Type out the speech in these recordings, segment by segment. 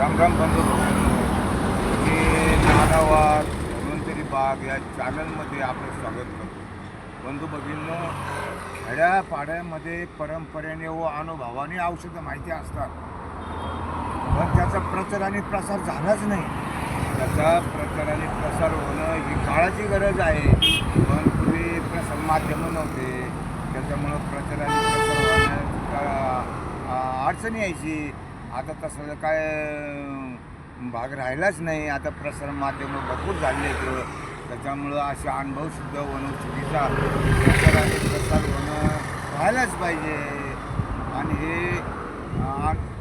राम राम बंधू भगिनींनो. मी धन्वंतरी बाग या चॅनलमध्ये आपलं स्वागत करतो. बंधू भगिनींनो खेड्यापाड्यामध्ये परंपरेने व अनुभवाने औषधं माहिती असतात. पण त्याचा प्रचार आणि प्रसार झालाच नाही. त्याचा प्रचार आणि प्रसार होणं ही काळाची गरज आहे. पण पूर्वी प्रसार माध्यमं नव्हते. त्याच्यामुळं प्रचार आणि प्रसार होणं अडचणी यायची. आता तसं काय भाग राहिलाच नाही. आता प्रसार माध्यमं भरपूर झाले आहेत. त्याच्यामुळं असे अनुभवसुद्धा वनौषधीचा प्रसार आणि प्रसार होणं व्हायलाच पाहिजे. आणि हे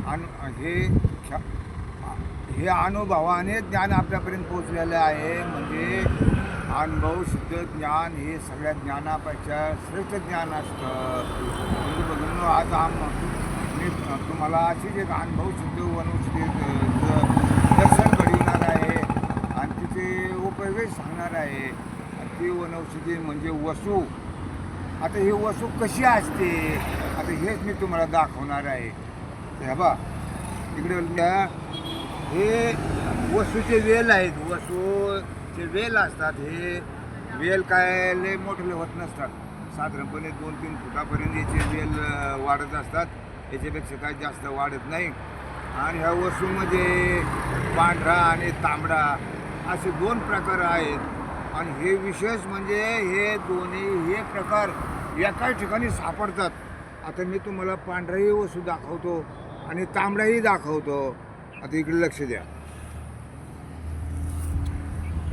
अन- हे ख्या- हे अनुभवाने ज्ञान आपल्यापर्यंत पोचलेलं आहे. म्हणजे अनुभव शुद्ध ज्ञान हे सगळ्या ज्ञानापेक्षा श्रेष्ठ ज्ञान असतं. म्हणजे बघून आज आम मी तुम्हाला अशीच एक अनुभव सिद्ध वनौषधी दर्शन घडविणार आहे आणि तिचे उपयोग सांगणार आहे. ती वनौषधी म्हणजे वसू. आता ही वसू कशी असते? आता हेच मी तुम्हाला दाखवणार आहे. हे बा इकडे हे वसूचे वेल आहेत. वसूचे वेल असतात. हे वेल काय लय मोठे होत नसतात. साधारणपणे दोन तीन फुटापर्यंत याचे वेल वाढत असतात. याच्यापेक्षा काही जास्त वाढत नाही. आणि ह्या वस्तूमध्ये म्हणजे पांढरा आणि तांबडा असे दोन प्रकार आहेत. आणि हे विशेष म्हणजे हे दोन्ही हे प्रकार एकाच ठिकाणी सापडतात. आता मी तुम्हाला पांढराही वस्तू दाखवतो आणि तांबडाही दाखवतो. आता इकडे लक्ष द्या.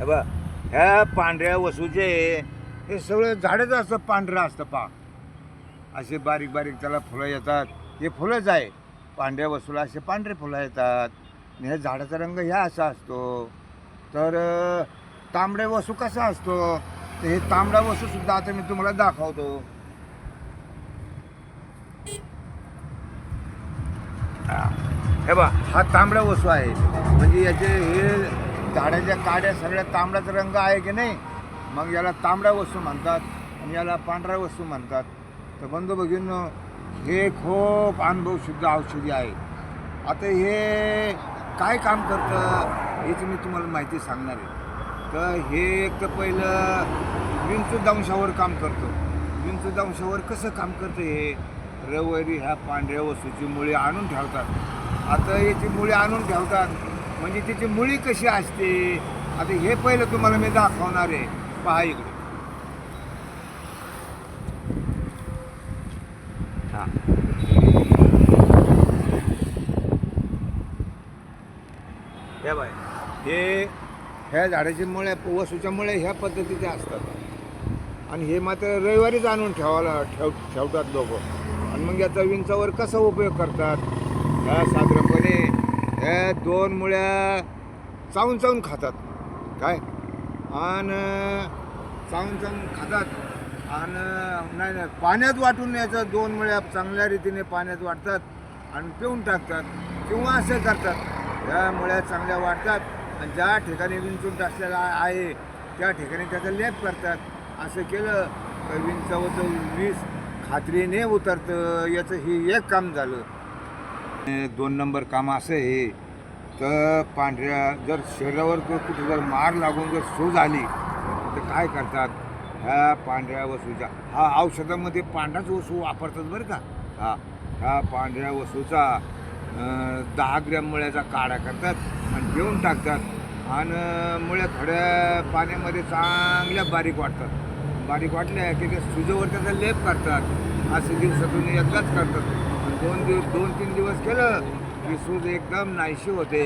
बा ह्या पांढऱ्या वसूचे हे सगळं झाडच असतं पांढरं असतं पा असे बारीक बारीक त्याला फुलं येतात. हे फुलंच आहे. पांढऱ्या वसूला असे पांढरे फुलं येतात. आणि ह्या झाडाचा रंग ह्या असा असतो. तर तांबड्या वसू कसा असतो? तर हे तांबडा वसूसुद्धा आता मी तुम्हाला दाखवतो. हे. बा हा तांबडा वसू आहे. म्हणजे याचे हे झाडाच्या काड्या सगळ्या तांबड्याचा रंग आहे की नाही? मग याला तांबडा वस्तू म्हणतात आणि याला पांढरा वस्तू म्हणतात. तर बंधू भगिन हे खूप अनुभव शुद्ध औषधी आहे. आता हे काय काम करतं याची मी तुम्हाला माहिती सांगणार आहे. तर हे एक तर पहिलं विंचू दंशावर काम करतो. विंचू दंशावर कसं काम करतं हे? रवरी ह्या पांढऱ्या वस्तूची मुळी आणून ठेवतात. आता याची मुळी आणून ठेवतात म्हणजे त्याची मुळी कशी असते? आता हे पहिलं तुम्हाला मी दाखवणार आहे. पहा इकडे. हे बाय हे ह्या झाडाची मुळे वसूच्या मुळे ह्या पद्धतीच्या असतात. आणि हे मात्र रविवारीच आणून ठेवायला ठेव ठेवतात लोक. आणि मग याचा विंचावर कसा उपयोग करतात? ह्या साधारणपणे ह्या दोन मुळ्या चावून चावून खातात. काय? आणि चावून चावून खातात. आणि नाही नाही पाण्यात वाटून याचं दोन मुळ्या चांगल्या रीतीने पाण्यात वाटतात आणि पिऊन टाकतात किंवा असं करतात. या मुळ्या चांगल्या वाटतात आणि ज्या ठिकाणी विंचून टाकलेला आहे त्या ठिकाणी त्याचा लेप करतात. असं केलं तर विंचावचं वीस खात्रीने उतरतं. याचं हे एक काम झालं. दोन नंबर काम असं आहे. तर पांढऱ्या जर शरीरावर जर कुठे जर मार लागून जर सूज आली तर काय करतात? ह्या पांढऱ्या वसूचा हा औषधामध्ये पांढराच वस्तू वापरतात बरं का? हा ह्या पांढऱ्या वस्तूचा दहा ग्रॅम मुळ्याचा काढा करतात आणि घेऊन टाकतात. आणि मुळ्या थोड्या पाण्यामध्ये चांगल्या बारीक वाटतात. बारीक वाटल्या की ते सुजवर त्याचा लेप करतात. असे दिवसातून एकदाच करतात. दोन दिवस दोन तीन दिवस केलं की सूज एकदम नाहीशी होते.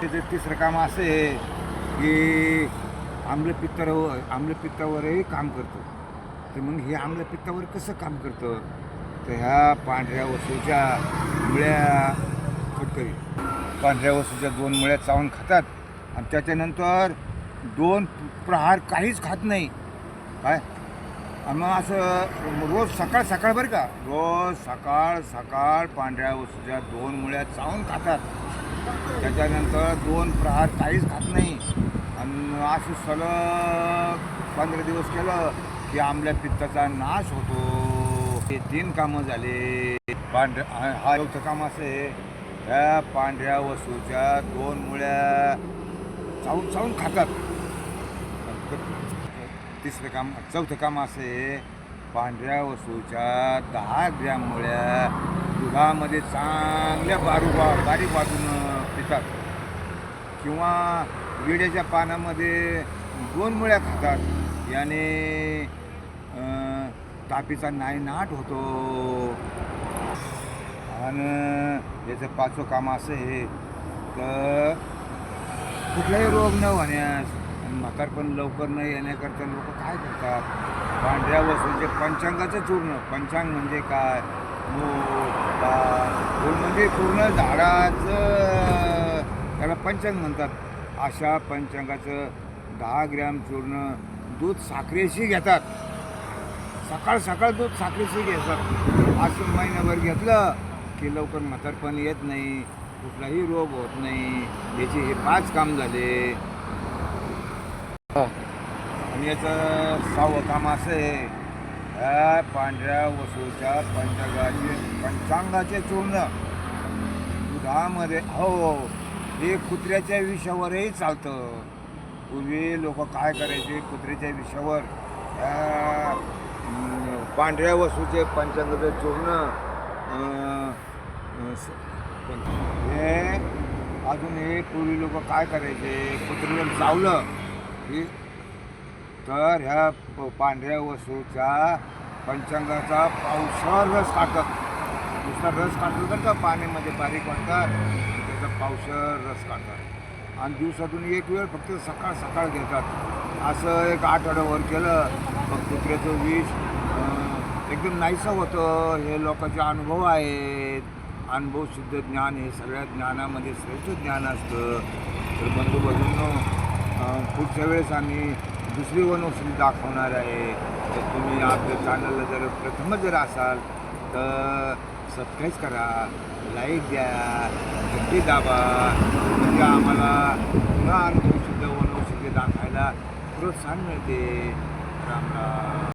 त्याचं तिसरं काम असं आहे की आम्लपित्तावर आम्लपित्तावरही काम करतं. तर मग हे आम्लपित्तावर कसं काम करतं? तर ह्या पांढऱ्या वस्तूच्या मुळ्या फटकरी पांढऱ्या वस्तूच्या दोन मुळ्या चावून खातात आणि त्याच्यानंतर दोन प्रहार काहीच खात नाही. काय? आणि मग असं रोज सकाळ सकाळ बरं का? रोज सकाळ सकाळ पांढऱ्या वस्तूच्या दोन मुळ्या चावून खातात. त्याच्यानंतर दोन प्रहार काहीच खात नाही. आणि असं सलग पंधरा दिवस केलं की आमल्या पित्ताचा नाश होतो. हे तीन कामं झाले. पांढऱ्या हा चौथं काम असं आहे. त्या पांढऱ्या वस्तूच्या दोन मुळ्या चावून चावून खातात. तिसरं काम चौथं काम असं आहे. पांढऱ्या वस्तूच्या दहा ग्रॅम मुळ्या दुधामध्ये चांगल्या बारू बा बारीक वाजून पितात. किंवा विड्याच्या पानामध्ये दोन मुळ्या खातात. याने तापीचा नायनाट होतो. आणि याचं पाचवं काम असं आहे तर कुठलाही रोग न होण्यास आणि म्हातारपण लवकर न येण्याकरता लोक काय करतात? पांढऱ्या वस्तू म्हणजे पंचांगाचं चूर्ण. पंचांग म्हणजे काय? मूळ म्हणजे पूर्ण झाडाचं त्याला पंचांग म्हणतात. अशा पंचांगाचं दहा ग्रॅम चूर्ण दूध साखरेशी घेतात. सकाळ सकाळ दूध साखरेशी घ्यायचं असं महिन्याभर घेतलं की लवकर म्हातारपण येत नाही कुठलाही रोग होत नाही. याचे हे पाच काम झाले. आणि याचं सहावं काम असं आहे ह्या पांढऱ्या वसूच्या पंचांगाचे पंचांगाचे चूर्ण. दुधामध्ये हो हे कुत्र्याच्या विषावरही चालतं. पूर्वी लोक काय करायचे? कुत्र्याच्या विषावर पांढऱ्या वस्तूचे पंचांगाचे चूर्ण हे अजून हे पूर्वी लोक काय करायचे? कुत्र्याला चावलं. की तर ह्या प- पांढऱ्या वस्तूच्या पंचांगाचा पावसावर रस काढतात दुसरा रस काढतो तर का पाण्यामध्ये बारीक वाटतात त्याचा पावसावर रस काढतात. आणि दिवसातून एक वेळ फक्त सकाळ सकाळ घेतात. असं एक आठवड्यावर केलं. मग कुत्र्याचं विष एकदम नाहीसं होतं. हे लोकांचे अनुभव आहेत. अनुभव सिद्ध ज्ञान हे सगळ्या ज्ञानामध्ये श्रेष्ठ ज्ञान असतं. तर बंधू भगिनींनो पुढच्या वेळेस आम्ही दुसरी वनौषधी दाखवणार आहे. तर तुम्ही आपल्या चॅनलला जर प्रथमच जर असाल तर सबस्क्राईब करा लाईक द्या घंटी दाबा. म्हणजे आम्हाला पुन्हा अनुभवसिद्ध वनौषधी दाखवायला प्रोत्साहन मिळते. राम राम.